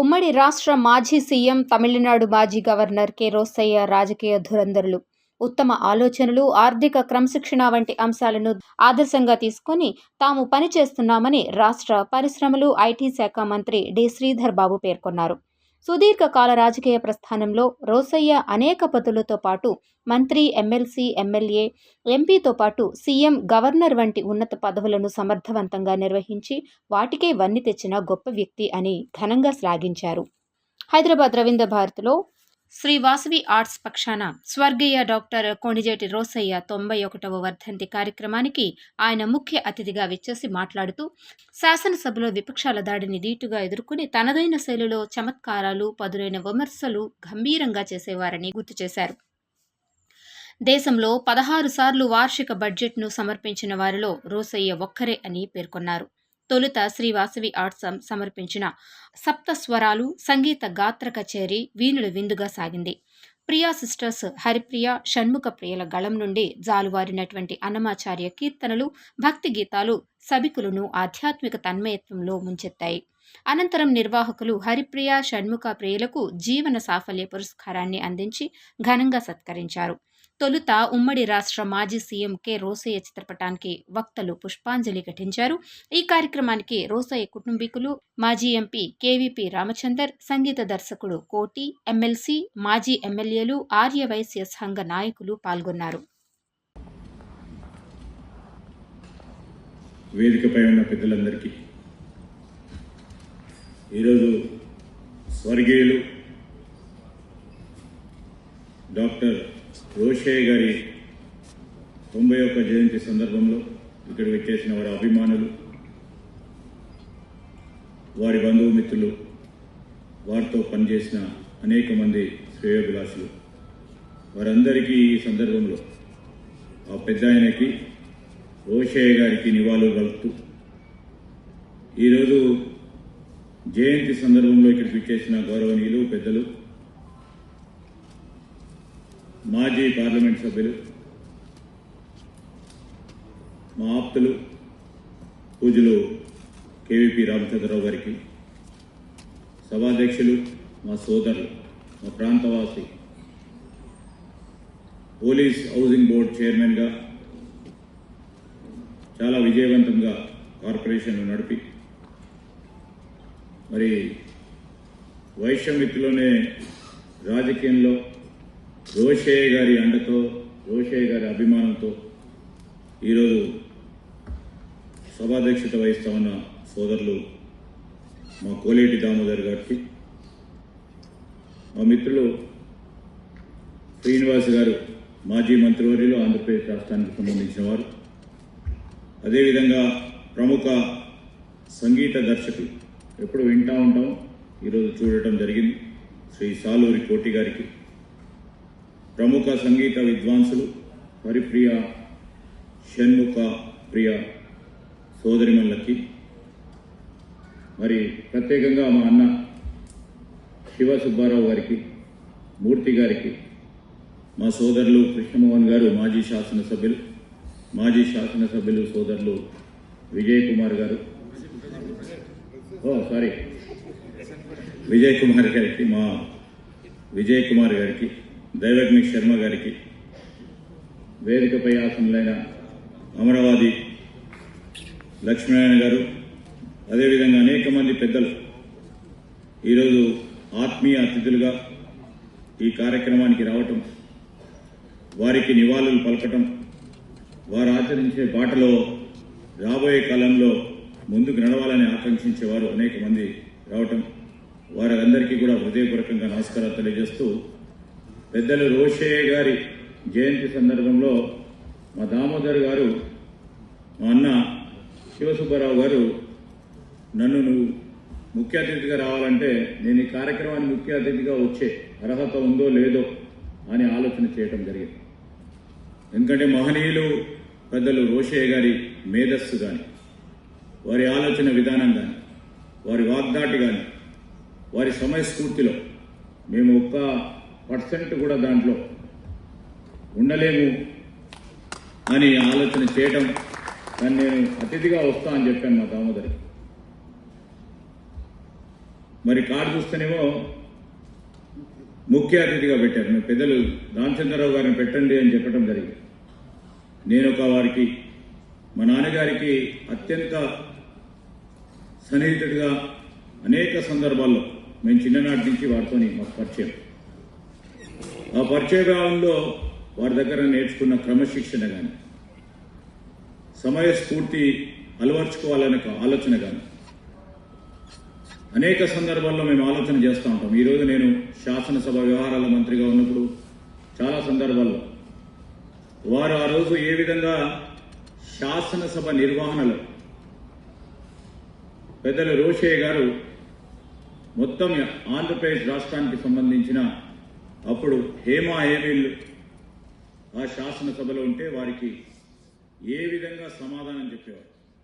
ఉమ్మడి రాష్ట్ర మాజీ సీఎం తమిళనాడు మాజీ గవర్నర్ కె. రోసయ్య రాజకీయ ధురంధరులు. ఉత్తమ ఆలోచనలు ఆర్థిక క్రమశిక్షణ వంటి అంశాలను ఆదర్శంగా తీసుకొని తాము పనిచేస్తున్నామని రాష్ట్ర పరిశ్రమలు ఐటీ శాఖ మంత్రి డి. శ్రీధర్ బాబు పేర్కొన్నారు. సుదీర్ఘకాల రాజకీయ ప్రస్థానంలో రోసయ్య అనేక పదులతో పాటు మంత్రి ఎమ్మెల్సీ ఎమ్మెల్యే ఎంపీతో పాటు సీఎం గవర్నర్ వంటి ఉన్నత పదవులను సమర్థవంతంగా నిర్వహించి వాటికే వన్ని తెచ్చిన గొప్ప వ్యక్తి అని ఘనంగా శ్లాఘించారు. హైదరాబాద్ రవీంద్ర భారతిలో శ్రీ వాసవి ఆర్ట్స్ పక్షాన స్వర్గీయ డాక్టర్ కోణిజేటి రోసయ్య తొంభై ఒకటవ వర్ధంతి కార్యక్రమానికి ఆయన ముఖ్య అతిథిగా విచ్చేసి మాట్లాడుతూ శాసనసభలో విపక్షాల దాడిని ధీటుగా ఎదుర్కొని తనదైన శైలిలో చమత్కారాలు పదులైన విమర్శలు గంభీరంగా చేసేవారని గుర్తు చేశారు. దేశంలో పదహారు సార్లు వార్షిక బడ్జెట్ను సమర్పించిన వారిలో రోసయ్య ఒక్కరే అని పేర్కొన్నారు. తొలుత శ్రీ వాసవి ఆర్ట్స్ సమర్పించిన సప్తస్వరాలు సంగీత గాత్ర కచేరీ వీణుల విందుగా సాగింది. ప్రియా సిస్టర్స్ హరిప్రియ షణ్ముఖ ప్రియుల గళం నుండి జాలువారినటువంటి అన్నమాచార్య కీర్తనలు భక్తి గీతాలు సభికులను ఆధ్యాత్మిక తన్మయత్వంలో ముంచెత్తాయి. అనంతరం నిర్వాహకులు హరిప్రియ షణ్ముఖ ప్రియులకు జీవన సాఫల్య పురస్కారాన్ని అందించి ఘనంగా సత్కరించారు. తొలుత ఉమ్మడి రాష్ట్ర మాజీ సీఎం కె. రోసయ్య చిత్రపటానికి వక్తలు పుష్పాంజలి ఘటించారు. ఈ కార్యక్రమానికి రోసయ్య కుటుంబీకులు మాజీ ఎంపీ కేవీపీ రామచందర్ సంగీత దర్శకుడు కోటి ఎమ్మెల్సీ మాజీ ఎమ్మెల్యేలు ఆర్యవైశ్య సంఘ నాయకులు పాల్గొన్నారు. వేదికపై ఉన్న పెద్దలందరికీ ఈరోజు స్వర్గీయులు డాక్టర్ రోషయ్య గారి తొంభై ఒక్క జయంతి సందర్భంలో ఇక్కడ వచ్చేసిన వారి అభిమానులు వారి బంధుమిత్రులు వారితో పనిచేసిన అనేక మంది శ్రేయోభిలాషులు. వారందరికీ ఈ సందర్భంలో ఆ పెద్ద ఆయనకి రోషయ్య గారికి నివాళులు కలుపుతూ ఈరోజు జయంతి సందర్భంలో ఇక్కడికి విచ్చేసిన గౌరవనీయులు పెద్దలు మాజీ పార్లమెంట్ సభ్యులు మా ఆప్తులు పూజలు కేవీపీ రామచంద్రరావు గారికి సభాధ్యక్షులు మా సోదరులు మా ప్రాంతవాసి పోలీస్ హౌసింగ్ బోర్డ్ చైర్మన్గా చాలా విజయవంతంగా కార్పొరేషన్ నడిపి మరి వైశ్యమిత్రులోనే రాజకీయంలో రోషయ్య గారి అండతో రోషయ్య గారి అభిమానంతో ఈరోజు సభాధ్యక్షత వహిస్తా ఉన్న సోదరులు మా కోలేటి దామోదర్ గారికి మా మిత్రులు శ్రీనివాస్ గారు మాజీ మంత్రివర్యులు ఆంధ్రప్రదేశ్ రాష్ట్రానికి సంబంధించిన వారు. అదేవిధంగా ప్రముఖ సంగీత దర్శకులు ఎప్పుడు వింటా ఉంటాం ఈరోజు చూడటం జరిగింది. శ్రీ సాలూరి కోటి గారికి ప్రముఖ సంగీత విద్వాంసులు హరిప్రియ షణ్ముఖ ప్రియ సోదరిమణులకి మరి ప్రత్యేకంగా మా అన్న శివ సుబ్బారావు గారికి మూర్తి గారికి మా సోదరులు కృష్ణమోహన్ గారు మాజీ శాసనసభ్యులు మాజీ శాసనసభ్యులు సోదరులు విజయ్ కుమార్ గారు. ఓ సారీ. విజయ్ కుమార్ గారికి మా విజయ్ కుమార్ గారికి దైవజ్ఞ శర్మ గారికి వేదికపై ఆసనులైన అమరావతి లక్ష్మీనారాయణ గారు అదేవిధంగా అనేక మంది పెద్దలు ఈరోజు ఆత్మీయ అతిథులుగా ఈ కార్యక్రమానికి రావటం వారికి నివాళులు పలకటం వారు ఆచరించే బాటలో రాబోయే కాలంలో ముందుకు నడవాలని ఆకాంక్షించేవారు అనేక మంది రావటం వారందరికీ కూడా హృదయపూర్వకంగా నమస్కారాలు తెలియజేస్తూ పెద్దలు రోషయ్య గారి జయంతి సందర్భంలో మా దామోదర్ గారు మా అన్న శివసుబ్బారావు గారు నన్ను నువ్వు ముఖ్య అతిథిగా రావాలంటే నేను ఈ కార్యక్రమాన్ని ముఖ్య అతిథిగా వచ్చే అర్హత ఉందో లేదో అని ఆలోచన చేయటం జరిగింది. ఎందుకంటే మహనీయులు పెద్దలు రోషయ్య గారి మేధస్సు కానీ వారి ఆలోచన విధానం కానీ వారి వాగ్దాటి కానీ వారి సమయస్ఫూర్తిలో మేము ఒక్క పర్సెంట్ కూడా దాంట్లో ఉండలేము అని ఆలోచన చేయటం కానీ నేను అతిథిగా వస్తా అని చెప్పాను మా దామోదరికి. మరి కార్డు చూస్తేనేమో ముఖ్య అతిథిగా పెట్టారు. మీ పెద్దలు రామచంద్రరావు గారిని పెట్టండి అని చెప్పడం జరిగింది. నేను ఒక వారికి మా నాన్నగారికి అత్యంత సన్నిహితుడిగా అనేక సందర్భాల్లో మేము చిన్ననాటి నుంచి వారితోని మాకు పరిచయం. ఆ పరిచయ కాలంలో వారి దగ్గర నేర్చుకున్న క్రమశిక్షణ కానీ సమయస్ఫూర్తి అలవర్చుకోవాలనే ఆలోచన కానీ అనేక సందర్భాల్లో మేము ఆలోచన చేస్తూ ఉంటాం. ఈరోజు నేను శాసనసభ వ్యవహారాల మంత్రిగా ఉన్నప్పుడు చాలా సందర్భాల్లో వారు ఆ రోజు ఏ విధంగా శాసనసభ నిర్వహణలో పెద్దలు రోషయ్య గారు మొత్తం ఆంధ్రప్రదేశ్ రాష్ట్రానికి సంబంధించిన అప్పుడు హేమా హేమీళ్ళు ఆ శాసనసభలో ఉంటే వారికి ఏ విధంగా సమాధానం చెప్పేవారు?